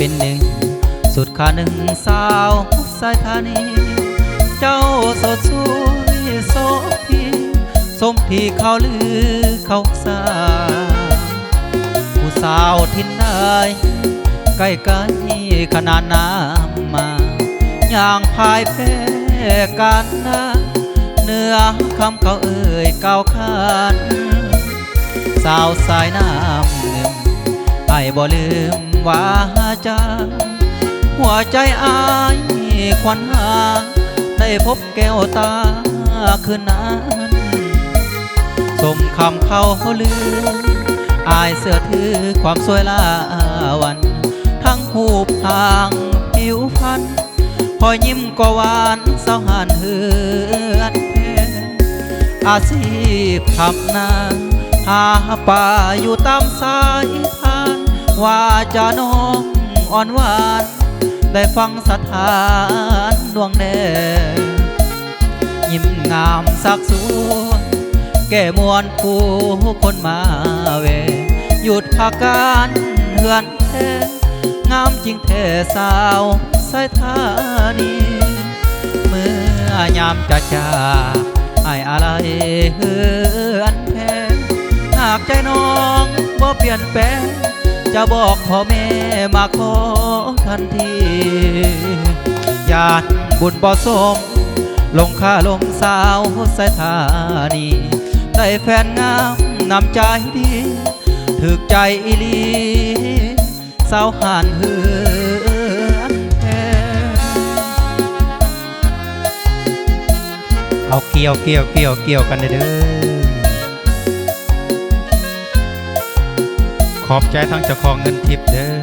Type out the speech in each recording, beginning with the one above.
เป็นหนึ่ง สุดขาหนึ่งสาวสายธานี เจ้าสดสวยโสพีสมที่เขาลือเขาสาผู้สาวทินได้ใกล้ใกล้ขนาดน้ำมาอย่างพายแพ้กันนะเนื้อคำเขาเอ่ยเก่าวขานสาวสายน้ำหนึ่งไอ้บ่ลืม ว่าจาหัวใจอายควันหา ได้พบแก้วตาคืนนั้นสมคำเขาลือ อายเสื้อถือความสวยลาวัน ทั้งหูปทางผิวพรรณพอยิ้มก็หวานเศร้าหานเหือนแพอาชีพขับนาหาป่าอยู่ตามสาย ว่าจะน้องอ่อนหวาน ได้ฟังสถานดวงแดงยิ้มงามสักสวนแก่มวลผู้คนมาเว หยุดพักการเฮือนแท้งามจริงแท้สาวสายธานีเมื่อยามจะจากไออะไรเฮือนแพ้หากใจน้องบ่เปลี่ยนแปลง จะบอกพ่อแม่มาขอทันทีญาติบุญบ่สม ลงค่าลมสาวสายธานีได้แฟนงามนำใจดีถึกใจอีลีสาวหานเฮือนแเอาเกี่ยวเกี่ยวเกี่ยวเกี่ยวกันเด้อ ขอบใจทั้งเจ้าของเงินทิปเด้อ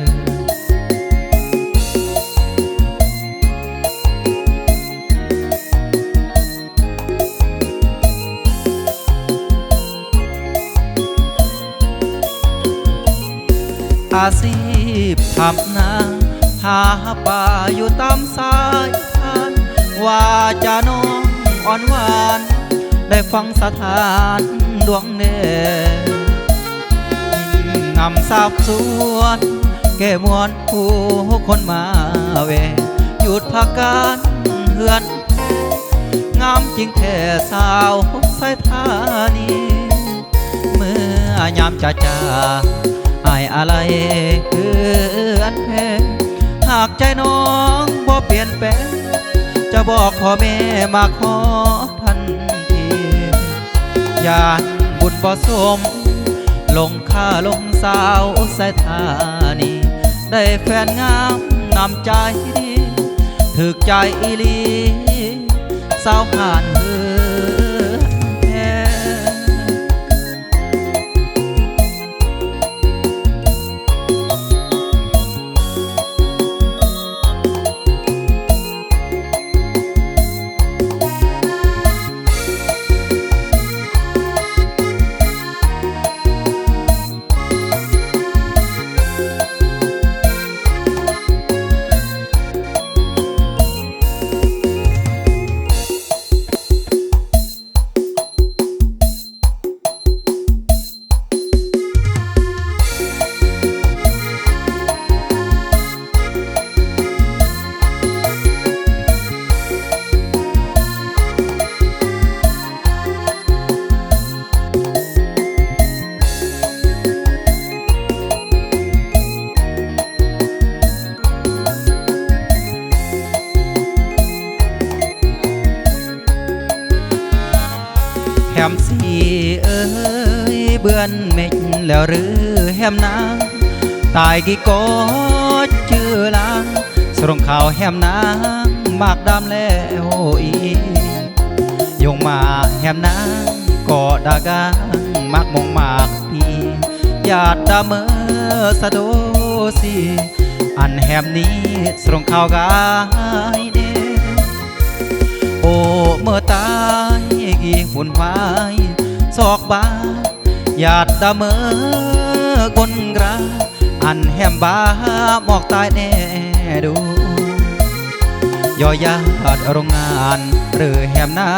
อาชีพทำนาหาป่าอยู่ตามสายทานว่าจะน้องอ่อนหวาน ได้ฟังสถานดวงเน่ำสาบสวนแก่มวลผู้คนมาเว หยุดพักการเฮือน งามจริงแท้สาวสายธานีเมื่อยามจะจากอายอะไรเกือนแพ้หากใจน้องบ่เปลี่ยนแปลงจะบอกพ่อแม่มาขอทันทียานบุญบ่สม ลงข้าลงสาวสายธานี ได้แฟนงามนำใจดีถึกใจอีลี สาวหานเฮือน แล้วหรือแฮมนางตายกี่กอดชื่อลางสรงข่าวแฮมนางมากดำแล้วอียงมาแฮมนางก็ดากางมากมองมากพี่ญาติดาเมอสะโดสีอันแฮมนี้สรงข่าวกายเดโอ้เมื่อตายกี่หุ่นวายศอกบ้า หยาดตาเมอกลกราอันแหมบาหมอกตายแน่ดูยอยาดโรงงาน หรือแหมนา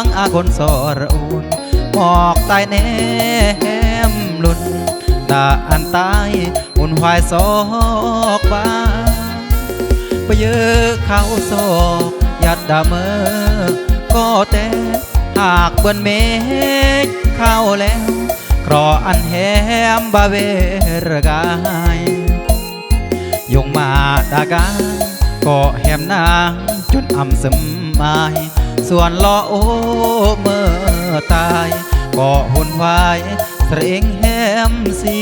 งอาคนสรอุ่นหมอกตายแน่แหมลุนดาอันตายหุ่นวายศอกบาไปเยอะเข้าโซกยัดดาเมอก็แต่หากเบิ้นเมฆเข้าแล้ว รออันแหมบาเวรกายยงมาดากาก็แหมนางจนอำสมมาย ส่วนลอโอเมื่อตาย ก็หุ่นวายเสรงแหมสี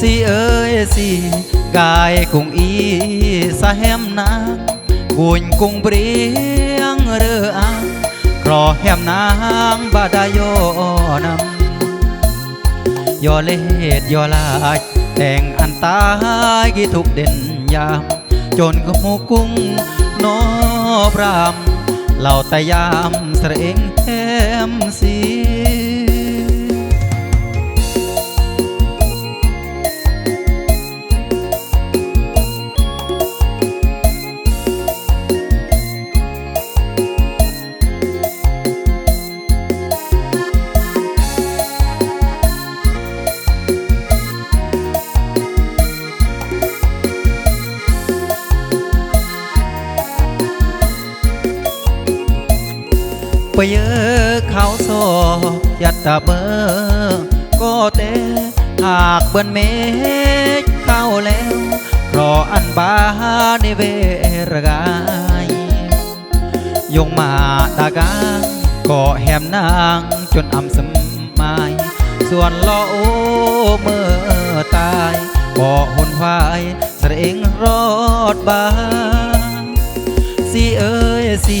สีเอ้ยสีกายกุงอีสะแหมนางบุญกุงเปรียงเรือ รอแหมนางบาดายอนำยอเลดยอลายแต่งอันตายกี่ทุกเด่นยามจนก็หมูกุ้งนอบรามเหล่าแต่ยามเสรงแหมสี ไปเยอะเขาโซยัดตาเบอก็เตหากเบิ้นเมฆเข้าแล้วราะอันบาในเวรกายยงมาตากางก็แหมนางจนอำสมมาย ส่วนลอโอเมื่อตายก็หุ่นวายเสรงรอดบาสิเอ้ยสิ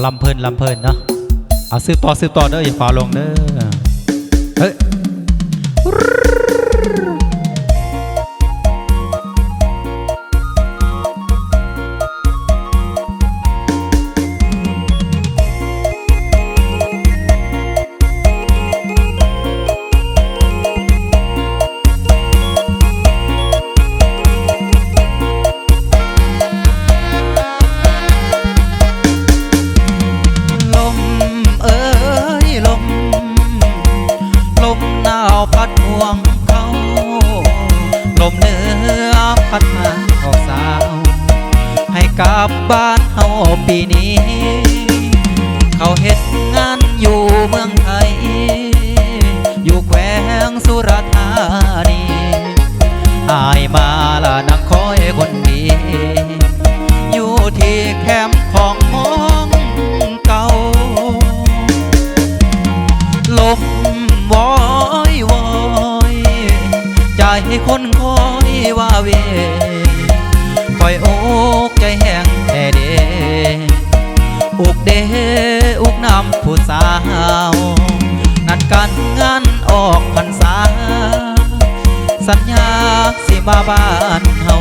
เหล่าตายามเสรงแหมสีเอาลำเพลินลำเพลินเนาะเอาซื้อต่อซื้อต่อเด้ออย่าฟ้าลงเด้อ เสิมาบ้านเฮา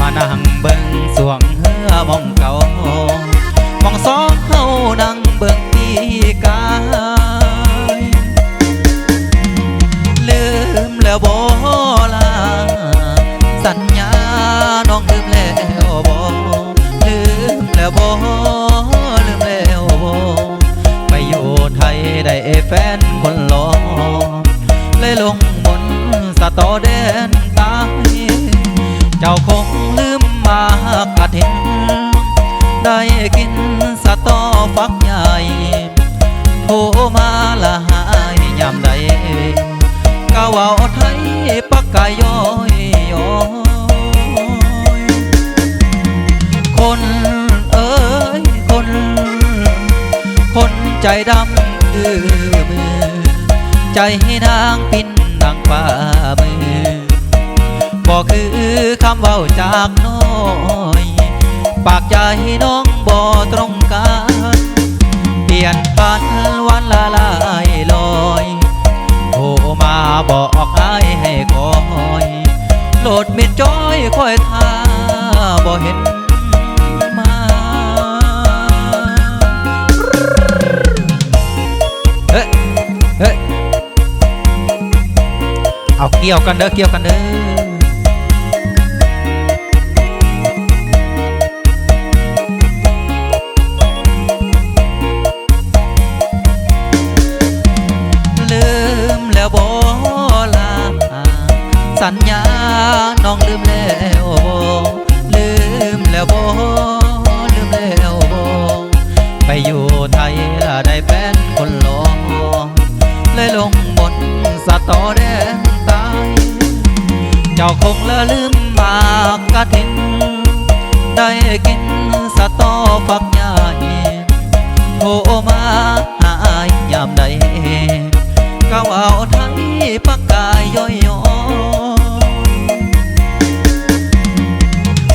มานั่งเบิ่งสวงเฮือมองเก่ามองสองเฮานั่งเบิ่งปีกายลืมแล้วบ่ล่ะสัญญาน้องลืมแล้วบ่ลืมแล้วบ่ลืมแล้วบ่ไปอยู่ไทยได้แฟนคนหล่อเลยลงมนสะตอแด ดำคือมือ ใจให้นางปินนางฟ้ามือบอกคือคำเว้าจากน้อย ปากใจน้องบ่ตรงกันเปลี่ยนพันวันละลายลอยโทรมาบอกอายให้คอยโหลดมิดจอยคอยอยท่าบ่เห็น เกี่ยวกันเด้อเกี่ยวกันเด้อลืมแล้วบ่ลาสัญญา จ้าคงละลืมมากกะทิน ได้กินสะตอฝักใหญ่โทรมาหายยามใดก้าวเอาไทยปากกายย่อยย้อย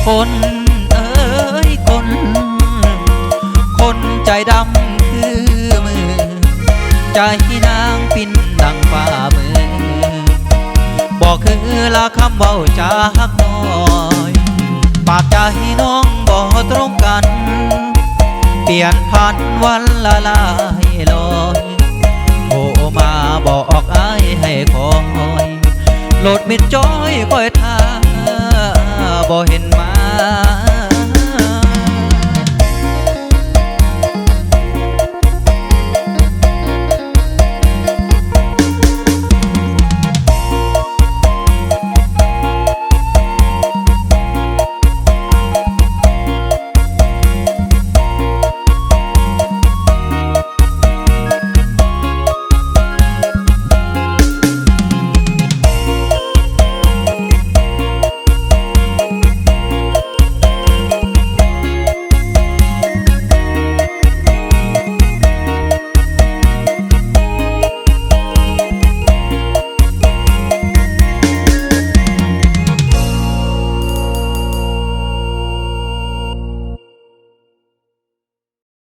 คนเอ้ยคน คนใจดำคือมือใจ คำเบาจากน้อย ปากใจน้องบอกตรงกัน เปลี่ยนพันวันละลายลอยโทรมาบอกอายให้คอยโหลดมิดจ้อยคอยท่าบ่เห็นมา